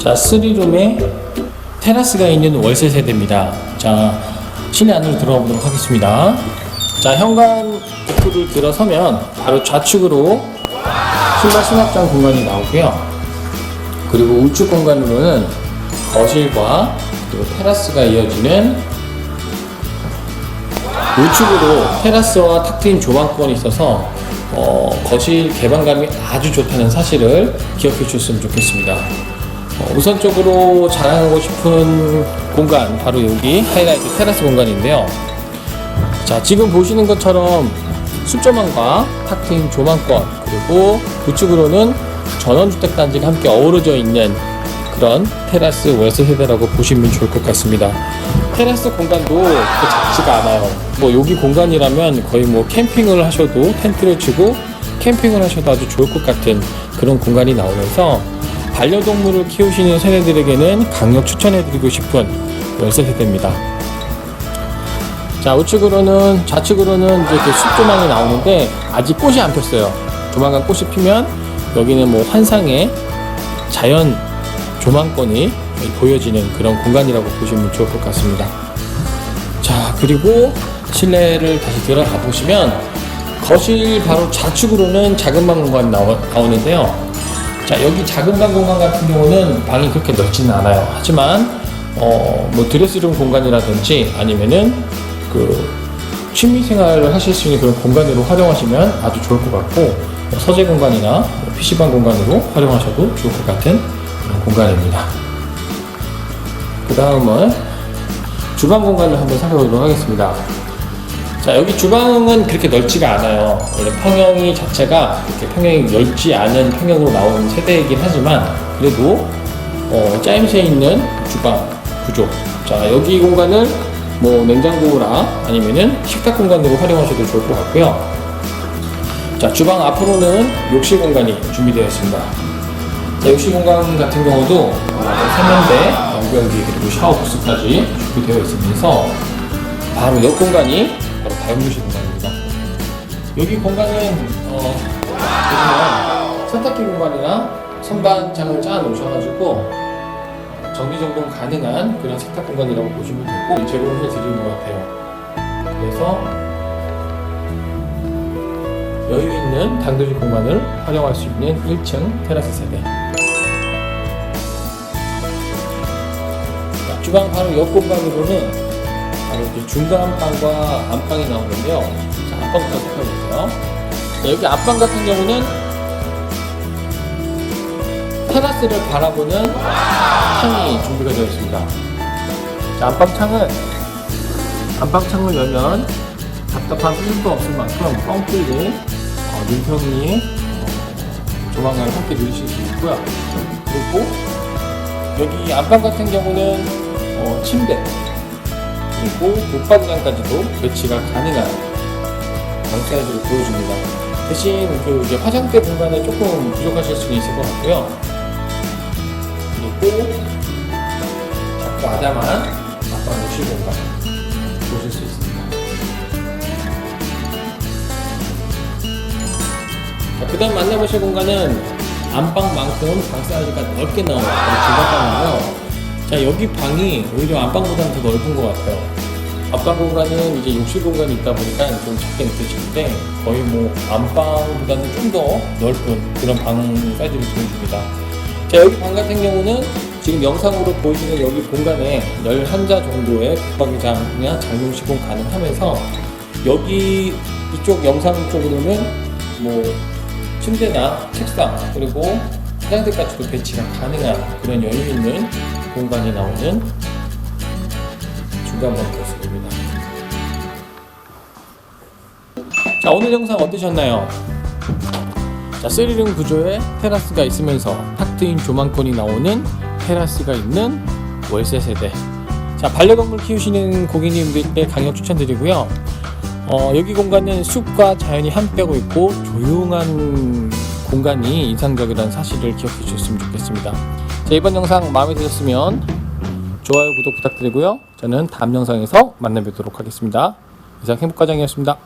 자, 3룸에 테라스가 있는 월세 세대입니다. 자, 실내 안으로 들어가 보도록 하겠습니다. 자, 현관 입구를 들어서면 바로 좌측으로 신발 수납장 공간이 나오고요. 그리고 우측 공간으로는 거실과 그리고 테라스가 이어지는 우측으로 테라스와 탁 트인 조망권이 있어서 어, 거실 개방감이 아주 좋다는 사실을 기억해 주셨으면 좋겠습니다. 어, 우선적으로 자랑하고 싶은 공간 바로 여기 하이라이트 테라스 공간인데요. 자 지금 보시는 것처럼 숲조망과 탁 트인 조망권 그리고 우측으로는 전원주택 단지가 함께 어우러져 있는 그런 테라스 월세 세대라고 보시면 좋을 것 같습니다. 테라스 공간도 작지가 않아요. 뭐 여기 공간이라면 거의 뭐 캠핑을 하셔도 텐트를 치고 캠핑을 하셔도 아주 좋을 것 같은 그런 공간이 나오면서 반려동물을 키우시는 세대들에게는 강력 추천해드리고 싶은 월세 세대입니다. 자 우측으로는 좌측으로는 이제 이렇게 숲조망이 나오는데 아직 꽃이 안 폈어요. 조만간 꽃이 피면 여기는 뭐 환상의 자연 조망권이 보여지는 그런 공간이라고 보시면 좋을 것 같습니다. 자 그리고 실내를 다시 들어가 보시면 거실 바로 좌측으로는 작은 방 공간이 나오, 나오는데요. 자 여기 작은 방 공간 같은 경우는 방이 그렇게 넓지는 않아요. 하지만 어 뭐 드레스룸 공간이라든지 아니면은 그 취미 생활을 하실 수 있는 그런 공간으로 활용하시면 아주 좋을 것 같고 뭐 서재 공간이나 PC방 공간으로 활용하셔도 좋을 것 같은 그런 공간입니다. 그 다음은 주방 공간을 한번 살펴보도록 하겠습니다. 자, 여기 주방은 그렇게 넓지가 않아요. 평형이 자체가 이렇게 평형이 넓지 않은 평형으로 나오는 세대이긴 하지만 그래도 어, 짜임새 있는 주방 구조. 자, 여기 공간을 뭐 냉장고나 아니면은 식탁 공간으로 활용하셔도 좋을 것 같고요. 자, 주방 앞으로는 욕실 공간이 준비되어 있습니다. 자, 욕실 공간 같은 경우도 어, 세면대, 연변기 그리고 샤워 부스까지 준비되어 있으면서 바로 옆 공간이 바로 다용도실 공간입니다. 여기 공간은 어, 보시면 세탁기 공간이나 선반장을 짜 놓으셔가지고 정리정돈 가능한 그런 세탁 공간이라고 보시면 되고 제공을 해드리는 것 같아요. 그래서 여유 있는 당도실 공간을 활용할 수 있는 1층 테라스 세대. 자, 주방 바로 옆 공간으로는 바로 이제 중간 방과 안방이 나오는데요. 자, 안방부터 살펴볼게요. 자, 여기 안방 같은 경우는 테라스를 바라보는 창이 준비가 되어 있습니다. 자, 안방 창은 안방 창을 열면 답답한 소음도 없을 만큼 뻥 뚫린 어, 눈평이 어, 조망을 함께 누리실 수 있고요. 그리고 여기 안방 같은 경우는 어, 침대 그리고 붙박이장까지도 배치가 가능한 방 사이즈를 보여줍니다. 대신 그 이제 화장대 공간에 조금 부족하실 수는 있을 것 같고요. 그리고 작고 아담한 안방 욕실 공간 보실 수 있습니다. 자, 그 다음 만나보실 공간은 안방만큼 방 사이즈가 넓게 나오는 그런 중간방이고요. 자, 여기 방이 오히려 안방보다는 더 넓은 것 같아요. 안방 공간은 이제 욕실 공간이 있다 보니까 좀 작게 느껴지는데 거의 뭐 안방보다는 좀 더 넓은 그런 방 사이즈를 보여줍니다. 자, 여기 방 같은 경우는 지금 영상으로 보이시는 여기 공간에 11자 정도의 붙박이장이나 장롱 시공 가능하면서 여기 이쪽 영상 쪽으로는 뭐 침대나 책상 그리고 차량들까지도 배치가 가능한 그런 여유 있는 공간이 나오는 중간번 모습입니다. 자 오늘 영상 어떠셨나요? 자 스리링 구조의 테라스가 있으면서 탁 트인 조망권이 나오는 테라스가 있는 월세 세대. 자 반려동물 키우시는 고객님들께 강력 추천드리고요. 어, 여기 공간은 숲과 자연이 함 빼고 있고 조용한 공간이 인상적이라는 사실을 기억해 주셨으면 좋겠습니다. 자, 이번 영상 마음에 드셨으면 좋아요, 구독 부탁드리고요. 저는 다음 영상에서 만나 뵙도록 하겠습니다. 이상 행복과장이었습니다.